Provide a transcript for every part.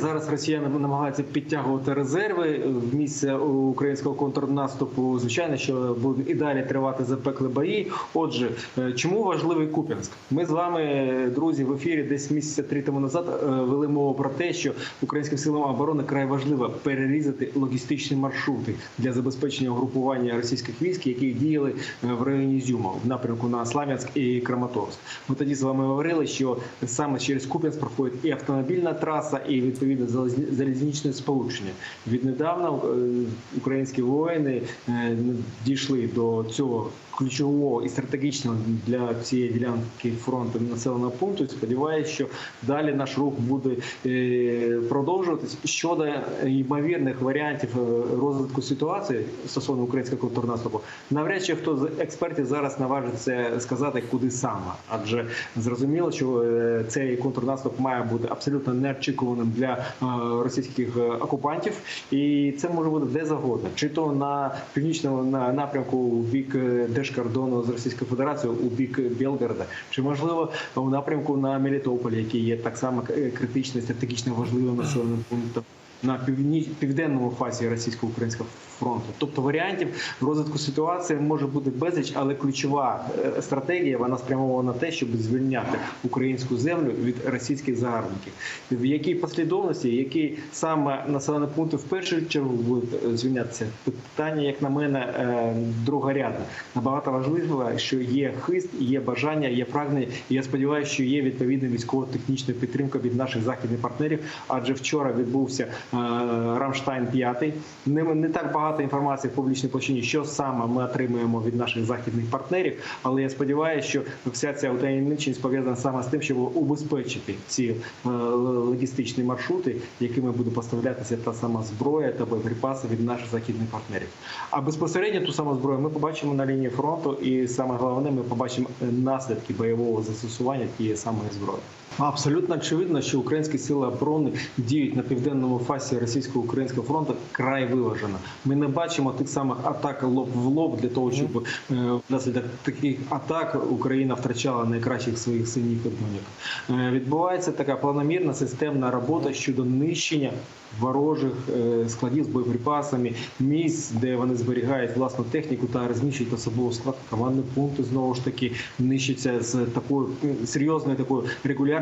Зараз росіяни намагаються підтягувати резерви в місце українського контрнаступу. Звичайно, що будуть і далі тривати запекли бої. Отже, е, чому важливий Куп'янськ? Ми з вами, друзі, в ефірі десь місяця три тому назад е, вели мову про те, що українським силам оборони край важливо перерізати логістичні маршрути для забезпечення угрупування російських військ, які діяли е, в районі Зюма в напрямку на Слав'янськ і Краматорськ. Ми тоді з вами говорили, що саме через Куп'янськ проходить і автомобільна траса, і відповідно залізні- залізничне сполучення. Віднедавна е, українські воїни е, дійшли до цього ключового і стратегічного для цієї ділянки фронту населеного пункту. Сподіваюся, що далі наш рух буде е, продовжуватись щодо ймовірних варіантів розвитку ситуації стосовно українського контрнаступу. Навряд чи хто з експертів зараз наважиться сказати, куди саме, адже зрозуміло, що цей контрнаступ має бути абсолютно неочікуваним для російських е, окупантів, і це може бути де завгодно, чи то на північному напрямку у бік е, держкордону з Російською Федерацією, у бік Білгорода, чи можливо у напрямку на Мелітополь, який є так само е, критично стратегічно важливим населеним пунктом. На півні... південному фасі російсько-українського фронту, тобто варіантів розвитку ситуації може бути безліч, але ключова е, стратегія вона спрямована на те, щоб звільняти українську землю від російських загарбників. В якій послідовності, які саме населені пункти в першу чергу будуть е, звільнятися? Питання, як на мене, е, другорядне. Набагато важливо, що є хист, є бажання, є прагнення. І я сподіваюся, що є відповідна військово-технічна підтримка від наших західних партнерів. Адже вчора відбувся Рамштайн 5 Не, не так багато інформації в публічній площині, що саме ми отримуємо від наших західних партнерів. Але я сподіваюся, що вся ця утаємниченість пов'язана саме з тим, щоб убезпечити ці е, логістичні маршрути, якими буде поставлятися та сама зброя та боєприпаси від наших західних партнерів. А безпосередньо ту саму зброю ми побачимо на лінії фронту, і саме головне, ми побачимо е, наслідки бойового застосування тієї самої зброї. Абсолютно очевидно, що українські сили оборони діють на південному фасі російсько-українського фронту край виважено. Ми не бачимо тих самих атак лоб в лоб для того, щоб е, внаслідок таких атак Україна втрачала найкращих своїх синів і доньок. Е, Відбувається така планомірна системна робота щодо нищення ворожих е, складів з боєприпасами, місць, де вони зберігають власну техніку та розміщують особовий склад. Командні пункти знову ж таки нищаться з такою серйозною такою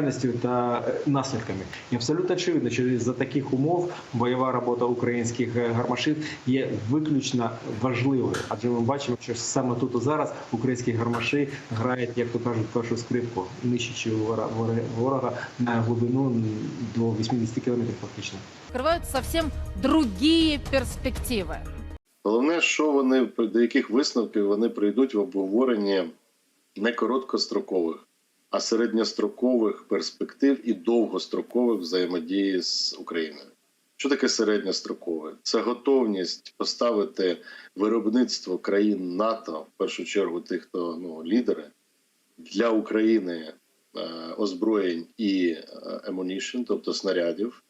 регулярністю та е, наслідками. І абсолютно очевидно, що за таких умов бойова робота українських е, гармашів є виключно важливою, адже ми бачимо, що саме тут і зараз українські гармаші грають, як то кажуть, першу скрипку, нищачи ворога на глибину до 80 кілометрів фактично. открывают совсем другие перспективы. Головне, що вони до яких висновків вони прийдуть в обговоренні не короткострокових, а середньострокових перспектив і довгострокових взаємодії з Україною. Що таке середньострокове? Це готовність поставити виробництво країн НАТО, в першу чергу тих, хто ну, лідери, для України е, озброєнь і емунішн, тобто снарядів.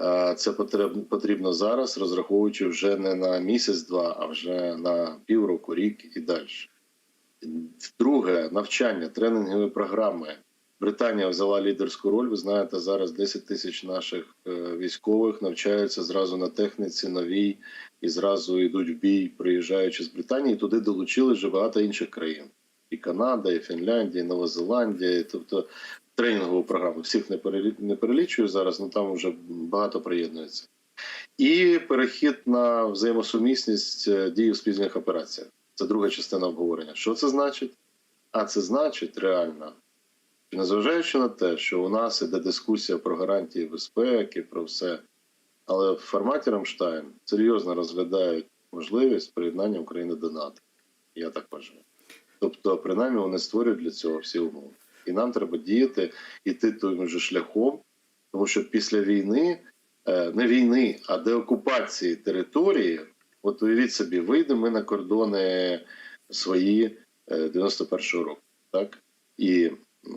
Е, Це потрібно, потрібно зараз, розраховуючи вже не на місяць-два, а вже на півроку, рік і далі. Друге, навчання, тренінгові програми. Британія взяла лідерську роль. Ви знаєте, зараз 10 тисяч наших е, військових навчаються зразу на техніці новій і зразу йдуть в бій, приїжджаючи з Британії. Туди долучили вже багато інших країн: і Канада, і Фінляндія, і Нова Зеландія. Тобто тренінгову програму. Всіх не перелі- перелічую зараз, але там вже багато приєднується. І перехід на взаємосумісність е, дії в спільних операціях. Це друга частина обговорення. Що це значить? А це значить реально, що незважаючи на те, що у нас іде дискусія про гарантії безпеки, про все, але в форматі Рамштайн серйозно розглядають можливість приєднання України до НАТО. Я так вважаю. Тобто, принаймні, вони створюють для цього всі умови. І нам треба діяти, іти тим же шляхом, тому що після війни, е, не війни, а деокупації території, от уявіть собі, вийдемо ми на кордони свої е, 91-го року, так? І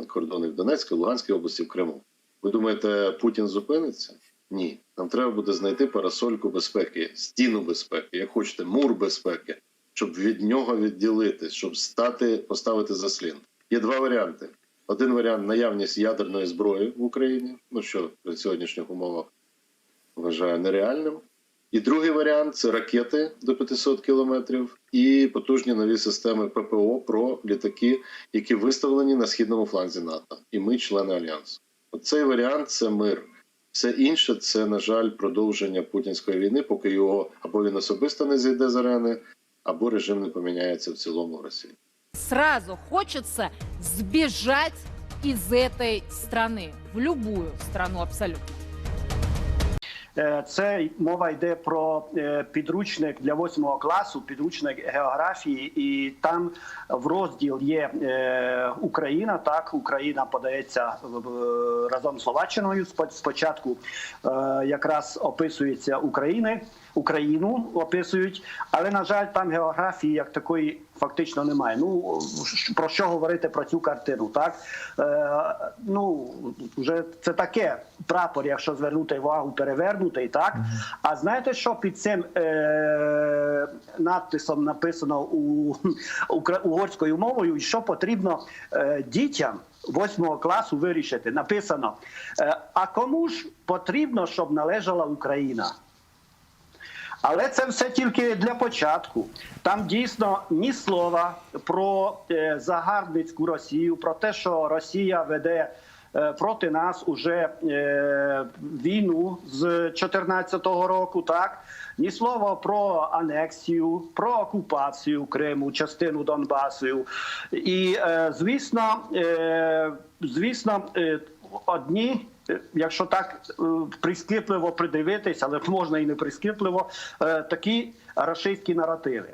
кордони в Донецькій, Луганській області, в Криму. Ви думаєте, Путін зупиниться? Ні. Нам треба буде знайти парасольку безпеки, стіну безпеки, як хочете, мур безпеки, щоб від нього відділитись, щоб стати, поставити заслін. Є два варіанти. Один варіант наявність ядерної зброї в Україні, ну що при сьогоднішніх умовах вважаю нереальним. І другий варіант це ракети до 500 кілометрів і потужні нові системи ППО про літаки, які виставлені на східному фланзі НАТО. І ми члени альянсу. Оцей варіант це мир. Все інше це, на жаль, продовження путінської війни, поки його або він особисто не зійде з арени, або режим не поміняється в цілому в Росії. Сразу хочется сбежать из этой страны, в любую страну абсолютно. Е, Це мова йде про е, підручник для восьмого класу, підручник географії, і там в розділ є е, Україна. Так, Україна подається разом з Словаччиною. Спо- Спочатку якраз описується України, Україну описують, але на жаль, там географії як такої фактично немає. Ну про що говорити про цю картину? Так ну вже це таке прапор, якщо звернути увагу, перевернутий, так. А знаєте, що під цим е, надписом написано у угорською мовою, і що потрібно е, дітям восьмого класу вирішити? Написано: е, а кому ж потрібно, щоб належала Україна? Але це все тільки для початку. Там дійсно ні слова про е, загарбницьку Росію, про те, що Росія веде проти нас уже е, війну з 2014 року. Так ні слова про анексію, про окупацію Криму, частину Донбасу. І е, звісно, е, звісно, е, одні. е, Якщо так е, прискіпливо придивитись, але можна і не прискіпливо, е, такі рашистські наративи.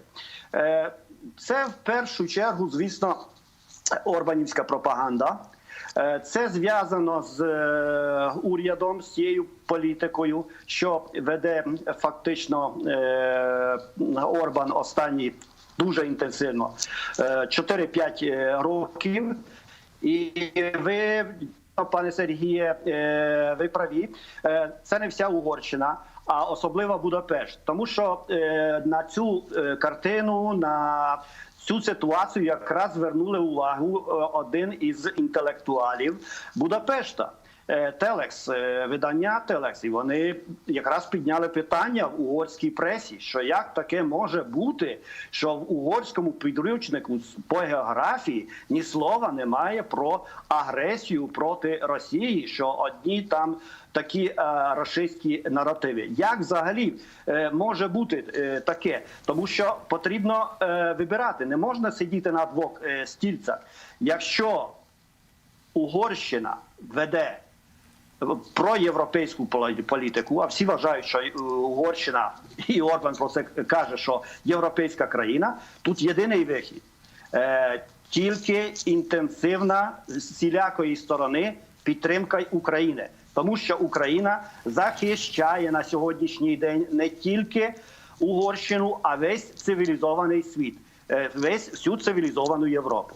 Е, Це в першу чергу, звісно, Орбанівська пропаганда. Е, Це зв'язано з е, урядом, з цією політикою, що веде фактично е, Орбан останні дуже інтенсивно е, 4-5 років. І ви, пане Сергіє, ви праві. Це не вся Угорщина, а особливо Будапешт. Тому що е, на цю е, картину, на цю ситуацію якраз звернули увагу е, один із інтелектуалів Будапешта. Телекс, видання Телекс, і вони якраз підняли питання в угорській пресі, що як таке може бути, що в угорському підручнику по географії ні слова немає про агресію проти Росії, що одні там такі е, рашистські наративи. Як взагалі е, може бути е, таке? Тому що потрібно е, вибирати, не можна сидіти на двох е, стільцях. Якщо Угорщина веде проєвропейську полі- політику, а всі вважають, що е, Угорщина і Орбан про це каже, що європейська країна, тут єдиний вихід. Е, тільки інтенсивна з всілякої сторони підтримка України, тому що Україна захищає на сьогоднішній день не тільки Угорщину, а весь цивілізований світ, е, весь всю цивілізовану Європу.